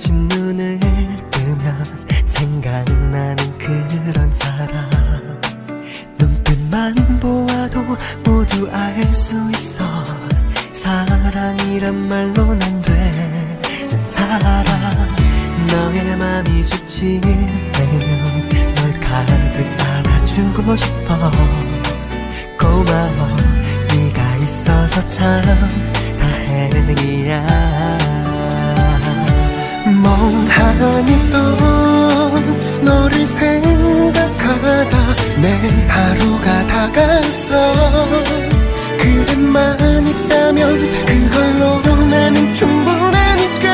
아침 눈을 뜨면 생각나는 그런 사람. 눈빛만 보아도 모두 알 수 있어. 사랑이란 말로는 안 되는 사람. 너의 맘이 지칠 때면 널 가득 안아주고 싶어. 고마워 네가 있어서 참 다행이야 멍하니 또 너를 생각하다 내 하루가 다 갔어. 그대만 있다면 그걸로 나는 충분하니까.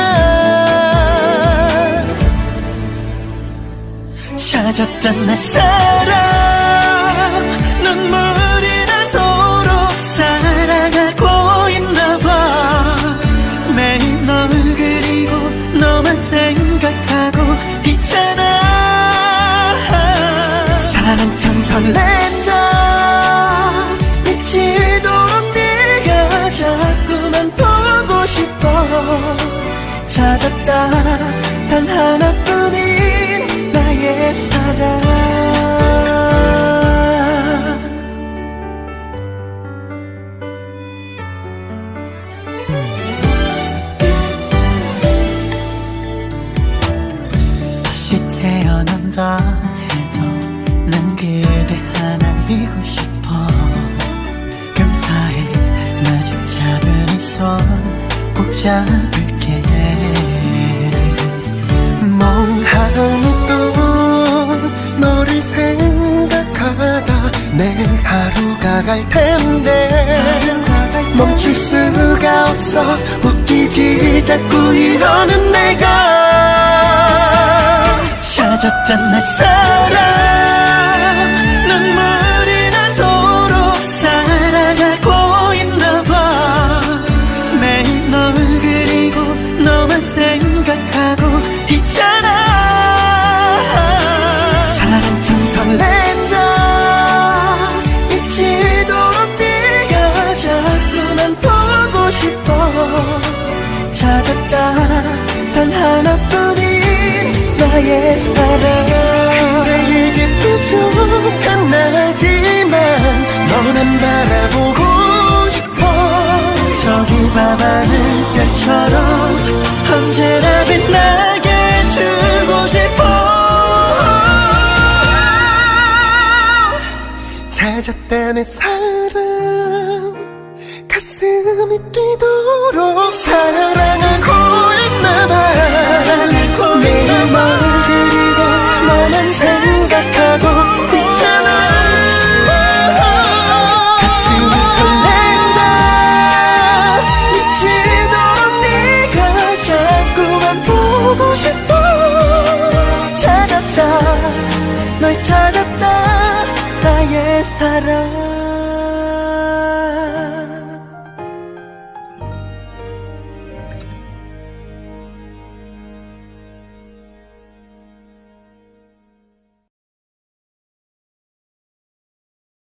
찾았던 내 사랑 눈물 참 설렌다 미치도록 네가 자꾸만 보고 싶어. 찾았다. 단 하나뿐인 나의 사랑. 다시 태어난다 그대 하나이고 싶어. 금사에 마주 잡은 이손꼭 잡을게. 멍하니 또 너를 생각하다 내 하루가 갈 텐데. 멈출 수가 없어. 웃기지 자꾸 이러는 내가. 찾았던 내 사랑 찾았다. 단 하나뿐인 나의 사랑. 그대에게 부족한 나지만 너만 바라보고 싶어. 저기 밤하늘 별처럼 언제나 빛나게 해주고 싶어. 찾았다 내 사랑 가슴이 뛰도록 사랑하고 있나봐. 매일 널 그리고 너만 생각하고 있잖아. 가슴이 설렌다. 미치도록 네가 자꾸만 보고 싶어. 찾았다. 널 찾았다. 나의 사랑.